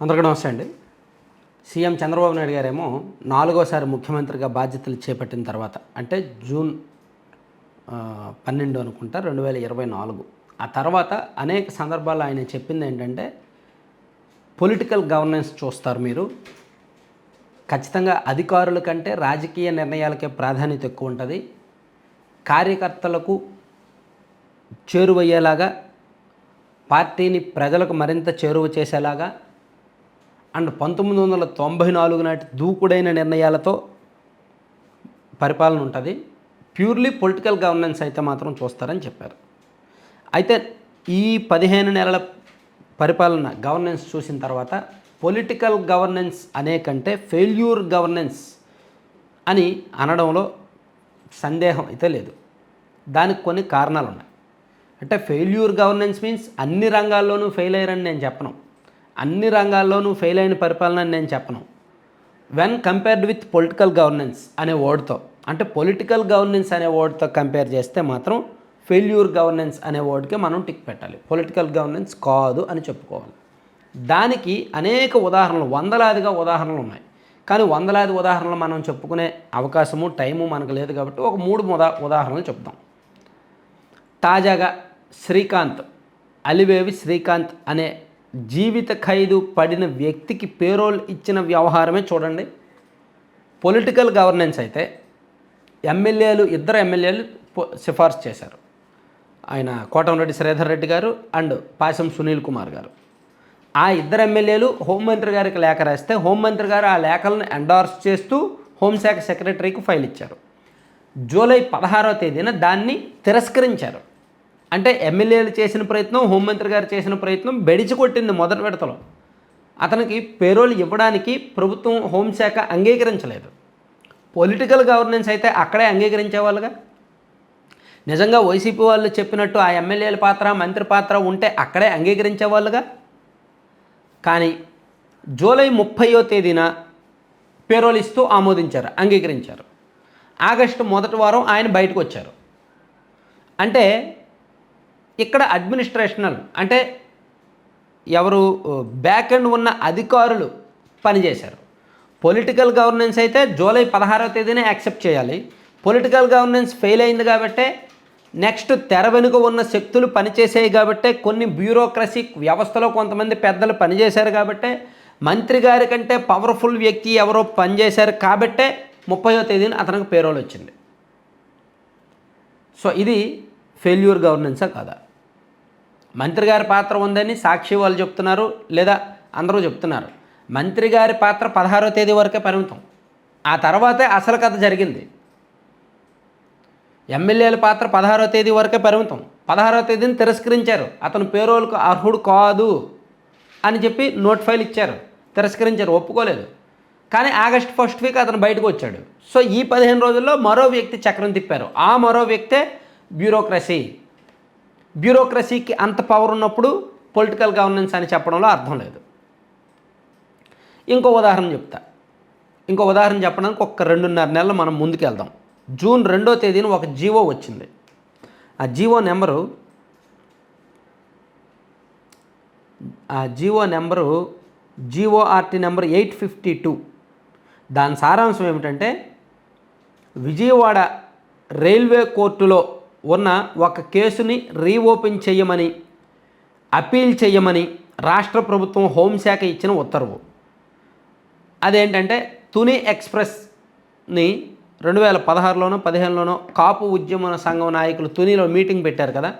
అందరికీ నమస్తే అండి. సీఎం చంద్రబాబు నాయుడు గారేమో నాలుగోసారి ముఖ్యమంత్రిగా బాధ్యతలు చేపట్టిన తర్వాత అంటే జూన్ పన్నెండు అనుకుంటా రెండు వేల ఇరవై నాలుగు. ఆ తర్వాత అనేక సందర్భాల్లో ఆయన చెప్పింది ఏంటంటే పొలిటికల్ గవర్నెన్స్ చూస్తారు మీరు. ఖచ్చితంగా అధికారుల కంటే రాజకీయ నిర్ణయాలకే ప్రాధాన్యత ఎక్కువ ఉంటుంది. కార్యకర్తలకు చేరువయ్యేలాగా పార్టీని ప్రజలకు మరింత చేరువ చేసేలాగా అండ్ పంతొమ్మిది వందల తొంభై నాలుగు నాటి దూకుడైన నిర్ణయాలతో పరిపాలన ఉంటుంది. ప్యూర్లీ పొలిటికల్ గవర్నెన్స్ అయితే మాత్రం చూస్తారని చెప్పారు. అయితే ఈ పదిహేను నెలల పరిపాలన గవర్నెన్స్ చూసిన తర్వాత పొలిటికల్ గవర్నెన్స్ అనే కంటే ఫెయిల్యూర్ గవర్నెన్స్ అని అనడంలో సందేహం అయితే లేదు. దానికి కొన్ని కారణాలు ఉన్నాయి అంటే ఫెయిల్యూర్ గవర్నెన్స్ మీన్స్ అన్ని రంగాల్లోనూ ఫెయిల్ అయ్యారని నేను చెప్పను. అన్ని రంగాల్లోనూ ఫెయిల్ అయిన పరిపాలన అని నేను చెప్పను. When compared with political governance అనే వర్డ్తో అంటే పొలిటికల్ గవర్నెన్స్ అనే వర్డ్తో కంపేర్ చేస్తే మాత్రం ఫెయిల్యూర్ గవర్నెన్స్ అనే వర్డ్కి మనం టిక్ పెట్టాలి. పొలిటికల్ గవర్నెన్స్ కాదు అని చెప్పుకోవాలి. దానికి అనేక ఉదాహరణలు వందలాదిగా ఉదాహరణలు ఉన్నాయి. కానీ వందలాది ఉదాహరణలు మనం చెప్పుకునే అవకాశము టైము మనకు లేదు కాబట్టి ఒక మూడు ఉదా ఉదాహరణలు చెప్తాం. తాజాగా శ్రీకాంత్ అలివేవి శ్రీకాంత్ అనే జీవిత ఖైదు పడిన వ్యక్తికి పేరోల్ ఇచ్చిన వ్యవహారమే చూడండి. పొలిటికల్ గవర్నెన్స్ అయితే ఎమ్మెల్యేలు ఇద్దరు ఎమ్మెల్యేలు సిఫార్సు చేశారు. ఆయన కోటంరెడ్డి శ్రీధర్ రెడ్డి గారు అండ్ పాసం సునీల్ కుమార్ గారు. ఆ ఇద్దరు ఎమ్మెల్యేలు హోంమంత్రి గారికి లేఖ రాస్తే హోంమంత్రి గారు ఆ లేఖలను ఎండార్స్ చేస్తూ హోంశాఖ సెక్రటరీకి ఫైల్ ఇచ్చారు. జూలై పదహారవ తేదీన దాన్ని తిరస్కరించారు. అంటే ఎమ్మెల్యేలు చేసిన ప్రయత్నం హోంమంత్రి గారు చేసిన ప్రయత్నం బెడిచి కొట్టింది మొదటి విడతలో. అతనికి పేరోల్ ఇవ్వడానికి ప్రభుత్వం హోంశాఖ అంగీకరించలేదు. పొలిటికల్ గవర్నెన్స్ అయితే అక్కడే అంగీకరించేవాళ్ళుగా. నిజంగా వైసీపీ వాళ్ళు చెప్పినట్టు ఆ ఎమ్మెల్యేల పాత్ర మంత్రి పాత్ర ఉంటే అక్కడే అంగీకరించేవాళ్ళుగా. కానీ జూలై ముప్పయో తేదీన పేరోల్ ఇస్తూ ఆమోదించారు అంగీకరించారు. ఆగస్టు మొదటి వారం ఆయన బయటకు వచ్చారు అంటే ఇక్కడ అడ్మినిస్ట్రేషనల్ అంటే ఎవరు బ్యాక్ ఎండ్ ఉన్న అధికారులు పనిచేశారు. పొలిటికల్ గవర్నెన్స్ అయితే జూలై పదహారవ తేదీనే యాక్సెప్ట్ చేయాలి. పొలిటికల్ గవర్నెన్స్ ఫెయిల్ అయింది కాబట్టే నెక్స్ట్ తెర వెనుక ఉన్న శక్తులు పనిచేసాయి కాబట్టే కొన్ని బ్యూరోక్రసీ వ్యవస్థలో కొంతమంది పెద్దలు పనిచేశారు కాబట్టే మంత్రి గారి కంటే పవర్ఫుల్ వ్యక్తి ఎవరో పనిచేశారు కాబట్టే ముప్పయో తేదీన అతనికి పేరోల్ వచ్చింది. సో ఇది ఫెయిల్యూర్ గవర్నెన్సా కాదా? మంత్రి గారి పాత్ర ఉందని సాక్షి వాళ్ళు చెప్తున్నారు లేదా అందరూ చెప్తున్నారు. మంత్రి గారి పాత్ర పదహారో తేదీ వరకే పరిమితం. ఆ తర్వాతే అసలు కథ జరిగింది. ఎమ్మెల్యేల పాత్ర పదహారో తేదీ వరకే పరిమితం. పదహారో తేదీని తిరస్కరించారు. అతను పేరోలకు అర్హుడు కాదు అని చెప్పి నోట్ ఫైల్ ఇచ్చారు. తిరస్కరించారు. ఒప్పుకోలేదు. కానీ ఆగస్ట్ ఫస్ట్ వీక్ అతను బయటకు వచ్చాడు. సో ఈ పదిహేను రోజుల్లో మరో వ్యక్తి చక్రం తిప్పారు. ఆ మరో వ్యక్తే బ్యూరోక్రసీ. బ్యూరోక్రసీకి అంత పవర్ ఉన్నప్పుడు పొలిటికల్ గవర్నెన్స్ అని చెప్పడంలో అర్థం లేదు. ఇంకో ఉదాహరణ చెప్తా. ఇంకో ఉదాహరణ చెప్పడానికి ఒక రెండున్నర నెలలు మనం ముందుకెళ్దాం. జూన్ రెండో తేదీన ఒక జీవో వచ్చింది. ఆ జీవో నెంబరు ఆ G O number G O R T number eight fifty two. దాని సారాంశం ఏమిటంటే విజయవాడ రైల్వే కోర్టులో ఉన్న ఒక కేసుని రీఓపెన్ చేయమని అపీల్ చేయమని రాష్ట్ర ప్రభుత్వం హోంశాఖ ఇచ్చిన ఉత్తర్వు. అదేంటంటే తుని ఎక్స్ప్రెస్ని రెండు వేల పదహారులోనో పదిహేనులోనో కాపు ఉద్యమ సంఘం నాయకులు తునిలో మీటింగ్ పెట్టారు కదా.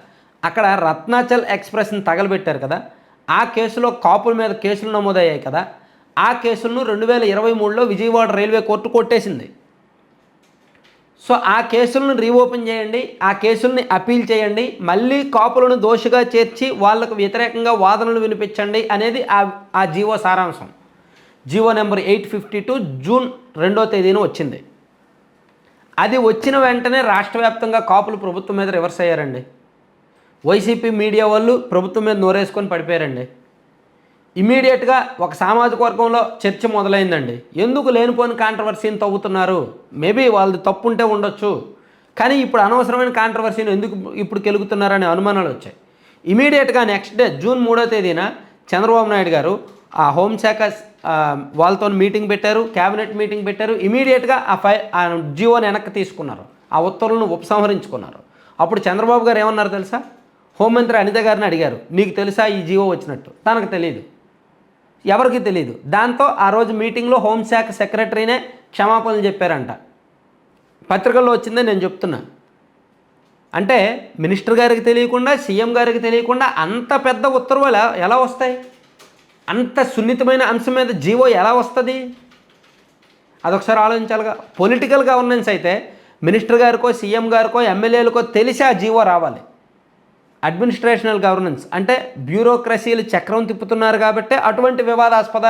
అక్కడ రత్నాచల్ ఎక్స్ప్రెస్ని తగలబెట్టారు కదా. ఆ కేసులో కాపుల మీద కేసులు నమోదయ్యాయి కదా. ఆ కేసులను రెండు వేల ఇరవై మూడులో విజయవాడ రైల్వే కోర్టు కొట్టేసింది. సో ఆ కేసులను రీఓపెన్ చేయండి ఆ కేసుల్ని అపీల్ చేయండి మళ్ళీ కాపులను దోషిగా చేర్చి వాళ్ళకు వ్యతిరేకంగా వాదనలు వినిపించండి అనేది ఆ ఆ జీవో సారాంశం. GO number eight fifty two June రెండో తేదీన వచ్చింది. అది వచ్చిన వెంటనే రాష్ట్ర వ్యాప్తంగా కాపులు ప్రభుత్వం మీద రివర్స్ అయ్యారండి. వైసీపీ మీడియా వాళ్ళు ప్రభుత్వం మీద నోరేసుకొని పడిపోయారండి. ఇమీడియట్గా ఒక సామాజిక వర్గంలో చర్చ మొదలైందండి. ఎందుకు లేనిపోని కాంట్రవర్సీని తవ్వుతున్నారు? మేబీ వాళ్ళది తప్పు ఉంటే ఉండొచ్చు. కానీ ఇప్పుడు అనవసరమైన కాంట్రవర్సీని ఎందుకు ఇప్పుడు కెలుగుతున్నారనే అనుమానాలు వచ్చాయి. ఇమీడియట్గా నెక్స్ట్ డే జూన్ మూడో తేదీన చంద్రబాబు నాయుడు గారు ఆ హోంశాఖ వాళ్ళతో మీటింగ్ పెట్టారు క్యాబినెట్ మీటింగ్ పెట్టారు. ఇమీడియట్గా ఆ ఫై ఆ జియోని వెనక్కి తీసుకున్నారు. ఆ ఉత్తర్వులను ఉపసంహరించుకున్నారు. అప్పుడు చంద్రబాబు గారు ఏమన్నారు తెలుసా? హోంమంత్రి అనిత గారిని అడిగారు. నీకు తెలుసా ఈ జియో వచ్చినట్టు? తనకు తెలియదు ఎవరికి తెలియదు దాంతో ఆ రోజు మీటింగ్లో హోంశాఖ సెక్రటరీనే క్షమాపణలు చెప్పారంట. పత్రికల్లో వచ్చిందే నేను చెప్తున్నా. అంటే మినిస్టర్ గారికి తెలియకుండా సీఎం గారికి తెలియకుండా అంత పెద్ద ఉత్తర్వులు ఎలా ఎలా వస్తాయి? అంత సున్నితమైన అంశం మీద జీవో ఎలా వస్తుంది? అదొకసారి ఆలోచించాలిగా. పొలిటికల్ గవర్నెన్స్ అయితే మినిస్టర్ గారికో సీఎం గారికో ఎమ్మెల్యేలకో తెలిసి ఆ జీవో రావాలి. అడ్మినిస్ట్రేషనల్ గవర్నెన్స్ అంటే బ్యూరోక్రసీలు చక్రం తిప్పుతున్నారు కాబట్టి అటువంటి వివాదాస్పద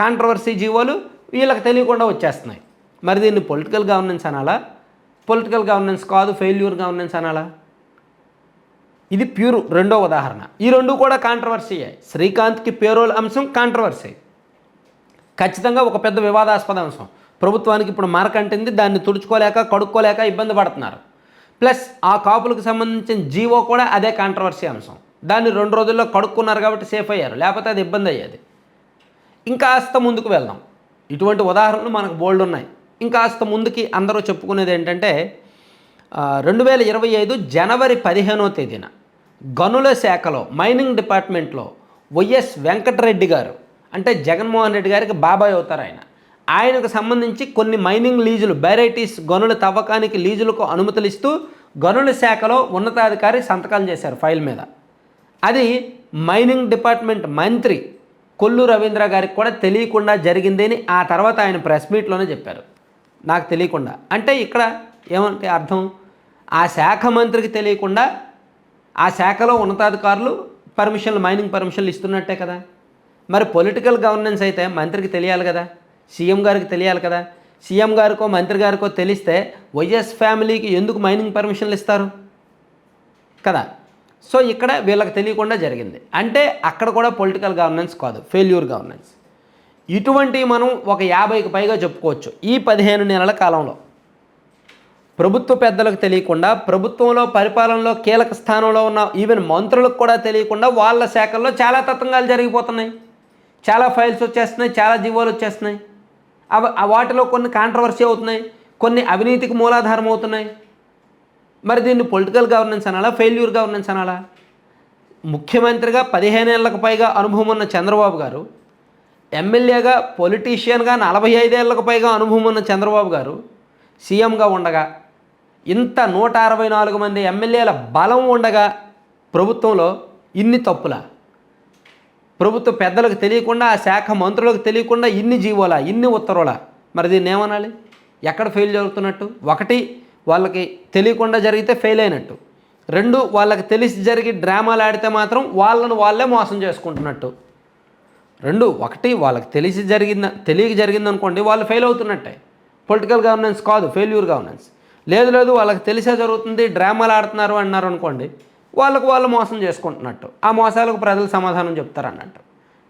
కాంట్రవర్సీ జీవోలు వీళ్ళకి తెలియకుండా వచ్చేస్తున్నాయి. మరి దీన్ని పొలిటికల్ గవర్నెన్స్ అనాలా? పొలిటికల్ గవర్నెన్స్ కాదు ఫెయిల్యూర్ గవర్నెన్స్ అనాలా? ఇది ప్యూర్ రెండో ఉదాహరణ. ఈ రెండు కూడా కాంట్రవర్సీయే శ్రీకాంత్కి పేరోల్ అంశం కాంట్రవర్సీ. ఖచ్చితంగా ఒక పెద్ద వివాదాస్పద అంశం. ప్రభుత్వానికి ఇప్పుడు మార్కంటింది దాన్ని తుడుచుకోలేక కడుక్కోలేక ఇబ్బంది పడుతున్నారు. ప్లస్ ఆ కాపులకు సంబంధించిన జీవో కూడా అదే కాంట్రవర్సీ అంశం. దాన్ని రెండు రోజుల్లో కడుక్కున్నారు కాబట్టి సేఫ్ అయ్యారు. లేకపోతే అది ఇబ్బంది అయ్యేది. ఇంకాస్త ముందుకు వెళ్దాం. ఇటువంటి ఉదాహరణలు మనకు బోల్డ్ ఉన్నాయి. ఇంకాస్త ముందుకి అందరూ చెప్పుకునేది ఏంటంటే రెండు వేల ఇరవై ఐదు జనవరి పదిహేనో తేదీన గనుల శాఖలో మైనింగ్ డిపార్ట్మెంట్లో వైఎస్ వెంకటరెడ్డి గారు అంటే జగన్మోహన్ రెడ్డి గారికి బాబాయ్ అవుతారు ఆయన. ఆయనకు సంబంధించి కొన్ని మైనింగ్ లీజులు వెరైటీస్ గనుల తవ్వకానికి లీజులకు అనుమతులు ఇస్తూ గనుల శాఖలో ఉన్నతాధికారి సంతకాలు చేశారు ఫైల్ మీద. అది మైనింగ్ డిపార్ట్మెంట్ మంత్రి కొల్లు రవీంద్ర గారికి కూడా తెలియకుండా జరిగింది అని ఆ తర్వాత ఆయన ప్రెస్ మీట్లోనే చెప్పారు. నాకు తెలియకుండా. అంటే ఇక్కడ ఏమంటే అర్థం? ఆ శాఖ మంత్రికి తెలియకుండా ఆ శాఖలో ఉన్నతాధికారులు పర్మిషన్లు మైనింగ్ పర్మిషన్లు ఇస్తున్నట్టే కదా. మరి పొలిటికల్ గవర్నెన్స్ అయితే మంత్రికి తెలియాలి కదా. సీఎం గారికి తెలియాలి కదా. సీఎం గారికో మంత్రి గారికో తెలిస్తే వైఎస్ ఫ్యామిలీకి ఎందుకు మైనింగ్ పర్మిషన్లు ఇస్తారు? కదా. సో ఇక్కడ వీళ్ళకి తెలియకుండా జరిగింది. అంటే అక్కడ కూడా పొలిటికల్ గవర్నెన్స్ కాదు ఫెయిల్యూర్ గవర్నెన్స్. ఇటువంటివి మనం ఒక యాభైకి పైగా చెప్పుకోవచ్చు ఈ పదిహేను నెలల కాలంలో. ప్రభుత్వ పెద్దలకు తెలియకుండా ప్రభుత్వంలో పరిపాలనలో కీలక స్థానంలో ఉన్న ఈవెన్ మంత్రులకు కూడా తెలియకుండా వాళ్ళ శాఖల్లో చాలా తతంగాలు జరిగిపోతున్నాయి. చాలా ఫైల్స్ వచ్చేస్తున్నాయి చాలా జీవోలు వచ్చేస్తున్నాయి. అవ వాటిలో కొన్ని కాంట్రవర్సీ అవుతున్నాయి కొన్ని అవినీతికి మూలాధారం అవుతున్నాయి. మరి దీన్ని పొలిటికల్ గవర్నెన్స్ అనాలా ఫెయిల్యూర్ గవర్నెన్స్ అనాలా? ముఖ్యమంత్రిగా పదిహేనేళ్ళకు పైగా అనుభవం ఉన్న చంద్రబాబు గారు ఎమ్మెల్యేగా పొలిటీషియన్గా నలభై ఐదేళ్ళకు పైగా అనుభవం ఉన్న చంద్రబాబు గారు సీఎంగా ఉండగా ఇంత నూట అరవై నాలుగు మంది ఎమ్మెల్యేల బలం ఉండగా ప్రభుత్వంలో ఇన్ని తప్పులా? ప్రభుత్వ పెద్దలకు తెలియకుండా ఆ శాఖ మంత్రులకు తెలియకుండా ఇన్ని జీవోలా ఇన్ని ఉత్తర్వులా? మరి దీన్ని ఏమనాలి? ఎక్కడ ఫెయిల్ జరుగుతున్నట్టు? ఒకటి వాళ్ళకి తెలియకుండా జరిగితే ఫెయిల్ అయినట్టు. రెండు వాళ్ళకి తెలిసి జరిగి డ్రామాలు ఆడితే మాత్రం వాళ్ళను వాళ్ళే మోసం చేసుకుంటున్నట్టు. రెండు ఒకటి వాళ్ళకి తెలిసి జరిగింద తెలియక జరిగింది అనుకోండి వాళ్ళు ఫెయిల్ అవుతున్నట్టే. పొలిటికల్ గవర్నెన్స్ కాదు ఫెయిల్యూర్ గవర్నెన్స్ లేదు లేదు వాళ్ళకి తెలిసే జరుగుతుంది డ్రామాలు ఆడుతున్నారు అన్నారు అనుకోండి వాళ్ళకు వాళ్ళు మోసం చేసుకుంటున్నట్టు. ఆ మోసాలకు ప్రజలు సమాధానం చెప్తారన్నట్టు.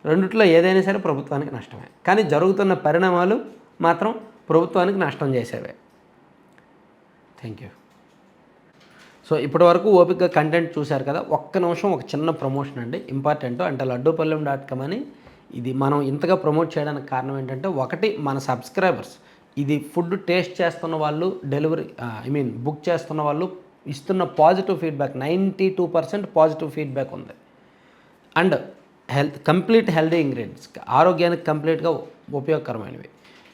రెండిట్లో ఏదైనా సరే ప్రభుత్వానికి నష్టమే. కానీ జరుగుతున్న పరిణామాలు మాత్రం ప్రభుత్వానికి నష్టం చేసేవే. థ్యాంక్ యూ సో ఇప్పటి వరకు ఓపిక కంటెంట్ చూశారు కదా. ఒక్క నిమిషం ఒక చిన్న ప్రమోషన్ అండి. ఇంపార్టెంట్ అంటే లడ్డూపల్లెం డాట్ కామ్ అని ఇది మనం ఇంతగా ప్రమోట్ చేయడానికి కారణం ఏంటంటే ఒకటి మన సబ్స్క్రైబర్స్ ఇది ఫుడ్ టేస్ట్ చేస్తున్న వాళ్ళు డెలివరీ ఐ మీన్ బుక్ చేస్తున్న వాళ్ళు ఇస్తున్న positive feedback ninety two percent positive feedback ఉంది. And health complete healthy ingredients ఆరోగ్యానికి కంప్లీట్గా ఉపయోగకరమైనవి.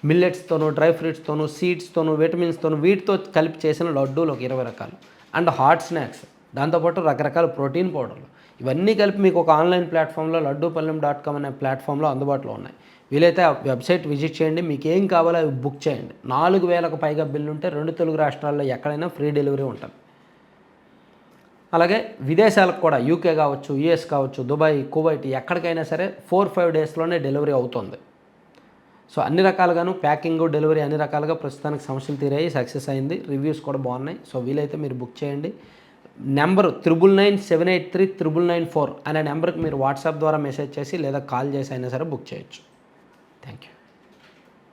మిల్లెట్స్తోనూ డ్రై ఫ్రూట్స్తోనూ సీడ్స్తోనూ విటమిన్స్తోనూ వీటితో కలిపి చేసిన లడ్డూలు ఒక ఇరవై రకాలు. అండ్ హాట్ స్నాక్స్ దాంతోపాటు రకరకాల ప్రోటీన్ పౌడర్లు. ఇవన్నీ కలిపి మీకు ఒక ఆన్లైన్ ప్లాట్ఫామ్లో లడ్డూ పల్లెం డాట్ కామ్ అనే ప్లాట్ఫామ్లో అందుబాటులో ఉన్నాయి. వీలైతే ఆ వెబ్సైట్ విజిట్ చేయండి. మీకు ఏం కావాలో అవి బుక్ చేయండి. నాలుగు వేలకు పైగా బిల్లు ఉంటే రెండు తెలుగు రాష్ట్రాల్లో ఎక్కడైనా ఫ్రీ డెలివరీ ఉంటుంది. అలాగే విదేశాలకు కూడా యూకే కావచ్చు యూఎస్ కావచ్చు దుబాయ్ కువైట్ ఎక్కడికైనా సరే ఫోర్ ఫైవ్ డేస్లోనే డెలివరీ అవుతుంది. సో అన్ని రకాలుగాను ప్యాకింగ్ డెలివరీ అన్ని రకాలుగా ప్రస్తుతానికి సమస్యలు తీరాయి సక్సెస్ అయింది రివ్యూస్ కూడా బాగున్నాయి. సో వీలైతే మీరు బుక్ చేయండి. Number triple nine seven eight three triple nine four అనే నెంబర్కి మీరు వాట్సాప్ ద్వారా మెసేజ్ చేసి లేదా కాల్ చేసి అయినా సరే బుక్ చేయొచ్చు. Thank you